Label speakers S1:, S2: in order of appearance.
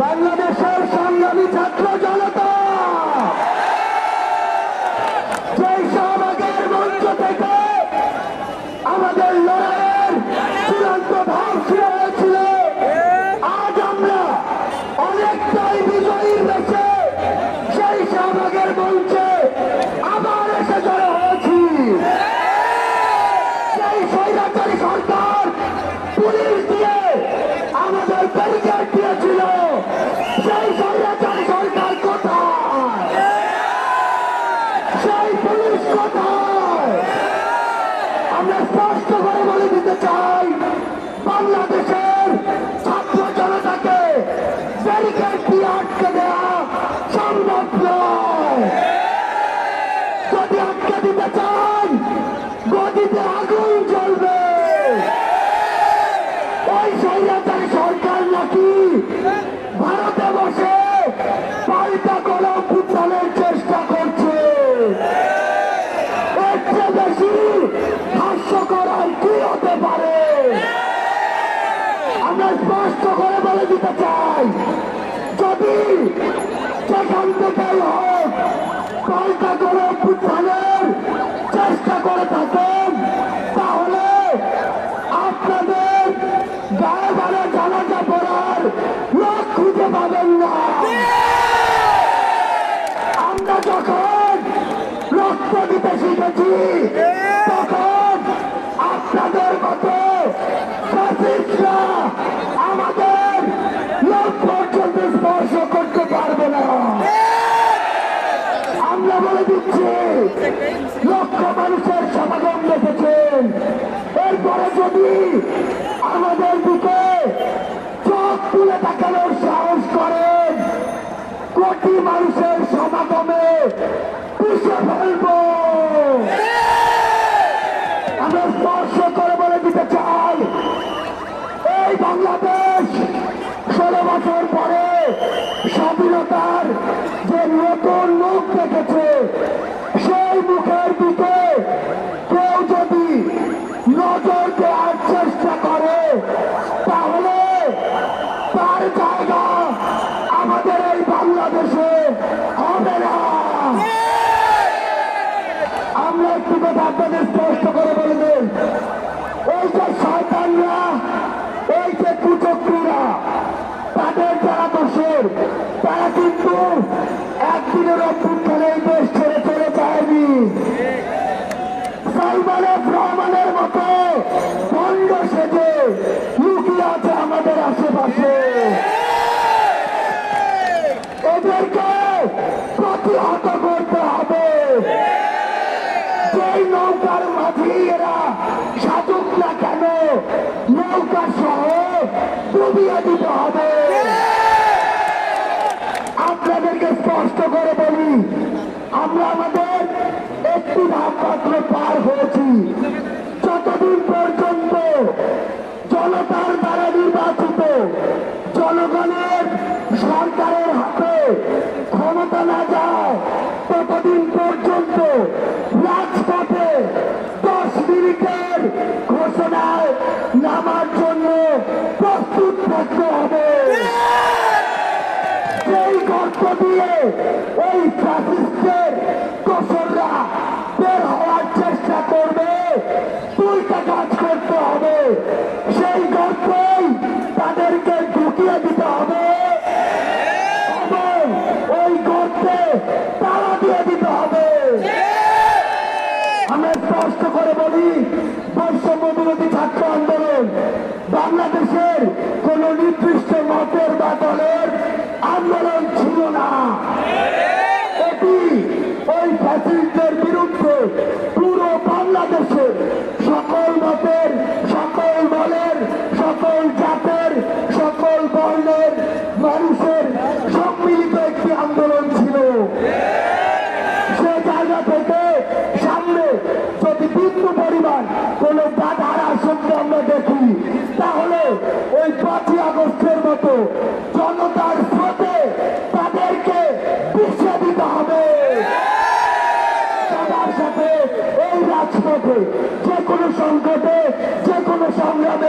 S1: বাংলাদেশের সংগ্রামী ছাত্র জনতা! সেই শাহবাগের মঞ্চ থেকে আমাদের লড়াইয়ের চূড়ান্ত ভাব শুরু আজ আমরা অনেকটাই বিজয়ীর দেশে সেই শাহবাগের মঞ্চে আবার এসে জড়ো হয়েছি। সেই স্বৈরাচারী সরকার পুলিশ দিয়ে আমাদের ব্যারিকেড গদিতে আগুন জ্বলবে। ওই স্বৈরাচারী সরকার নাকি? ভারতে বসে পাল্টা কলম উত্থানের চেষ্টা করছে। এর বেশি হাস্যকর আর কি হতে পারে? আমরা স্পষ্ট করে বলে দিতে চাই, যদি গায়ে জানাজা পড়ার লোক খুঁজে পাবেন না। আমরা যখন রক্ত দিতে শিখেছি তখন আপনাদের মতো আমাদের লোক পর্যন্ত স্পর্শ করতে পারবে না। আমরা বলে দিচ্ছি, লক্ষ মানুষের সমাগম দেখেছেন। এরপরে যদি আমাদের বছর পরে প্রতিহত করতে হবে। যেই নৌকার মাঝি এরা সাজুক না কেন, নৌকা সহ ডুবিয়ে দিতে হবে। আপনাদেরকে স্পষ্ট করে বলি, আমরা আমাদের একটি ভাবপাত্র পার হয়েছি। যতদিন পর্যন্ত জনতার দ্বারা নির্বাচিত, জনগণের সরকারের হাতে ক্ষমতা না যায় ঘোষণায় নামার জন্য প্রস্তুত থাকতে হবে। সেই গর্ত দিয়ে এই ফ্যাসিস্টের স্পষ্ট করে বলি, বৈষম্য বিরোধী ছাত্র আন্দোলন বাংলাদেশের কোন নির্দিষ্ট মতের বা দলের আন্দোলন ছিল না। এটি ওই ফ্যাসিস্টদের বিরুদ্ধে পুরো বাংলাদেশের সকল মতের, সকল দলের, সকল জাতের রাজপথে যে কোনো সংকটে যে কোনো সংগ্রামে